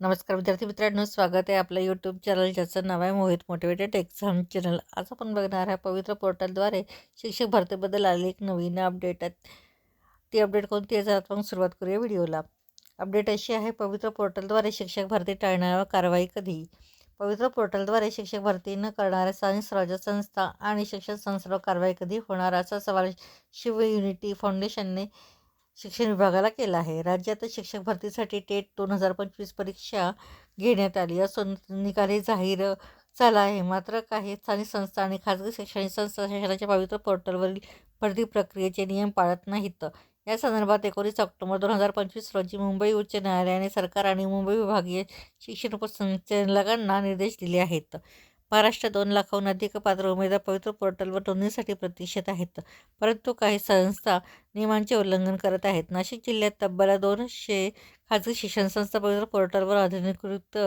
नमस्कार विद्यार्थी मित्रांनो स्वागत आहे आपल्या यूट्यूब चॅनल ज्याचं नाव आहे मोहित मोटिवेटेड एक्झाम चॅनल आज आपण बघणार आहे पवित्र पोर्टलद्वारे शिक्षक भरतीबद्दल आलेली एक नवीन अपडेट आहे. ती अपडेट कोणती आहे? आपण सुरुवात करूया व्हिडिओला अपडेट अशी आहे पवित्र पोर्टलद्वारे शिक्षक भरती टाळण्यावर कारवाई कधी? पवित्र पोर्टलद्वारे शिक्षक भरती न करणाऱ्या स्थानिक स्वराज्य संस्था आणि शिक्षण संस्थांवर कारवाई कधी होणार? असा सवाल शिव युनिटी फाउंडेशनने शिक्षण विभागाला केला आहे. राज्यात शिक्षक भरतीसाठी टेट दोन हजार पंचवीस परीक्षा घेण्यात आली असून निकाली जाहीर झाला आहे. मात्र काही स्थानिक संस्था आणि खाजगी शैक्षणिक संस्था शासनाच्या पवित्र पोर्टलवरील भरती प्रक्रियेचे नियम पाळत नाहीत. या संदर्भात एकोणीस ऑक्टोबर दोन हजार पंचवीस रोजी मुंबई उच्च न्यायालयाने सरकार आणि मुंबई विभागीय शिक्षण उपसंचालकांना निर्देश दिले आहेत. महाराष्ट्र दोन लाखाहून अधिक पात्र उमेदवार पवित्र पोर्टलवर नोंदणीसाठी प्रतीक्षेत आहेत. परंतु काही संस्था नियमांचे उल्लंघन करत आहेत. नाशिक जिल्ह्यात तब्बल दोनशे खाजगी शिक्षण संस्था पवित्र पोर्टलवर अधिकृत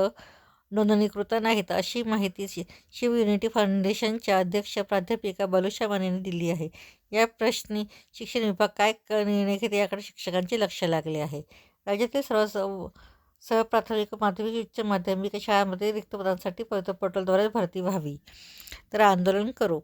नोंदणीकृत नाहीत अशी माहिती शि शिव युनिटी फाउंडेशनच्या अध्यक्ष प्राध्यापिका बालुशा यांनी दिली आहे. या प्रश्नी शिक्षण विभाग काय निर्णय घेते याकडे शिक्षकांचे लक्ष लागले आहे. राज्यातील सर्व सह प्राथमिक माध्यमिक उच्च माध्यमिक शाळांमध्ये रिक्त पदांसाठी पवित्र पोर्टलद्वारे भरती व्हावी. तर आंदोलन करू.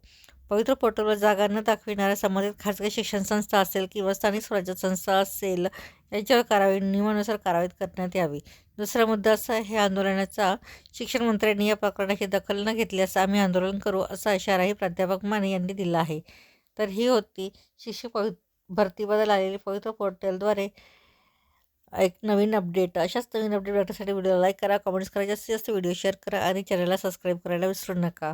पवित्र पोर्टलवर जागा न दाखविणाऱ्या संबंधित खाजगी शिक्षण संस्था असेल किंवा स्थानिक स्वराज्य संस्था असेल यांच्यावर कारवाई नियमानुसार कारवाई करण्यात यावी. दुसरा मुद्दा असा हे आंदोलनाचा शिक्षण मंत्र्यांनी या प्रकरणाची दखल न घेतल्यास आम्ही आंदोलन करू असा इशाराही प्राध्यापक माने यांनी दिला आहे. तर ही होती शिक्षक पवि भरतीबद्दल आलेली पवित्र पोर्टलद्वारे एक नवीन अपडेट अशाच नवीन अपडेट भेटण्यासाठी व्हिडिओ लाईक करा कमेंट्स करा जास्तीत जास्त व्हिडिओ शेअर करा आणि चॅनलला सबस्क्राईब करायला विसरू नका.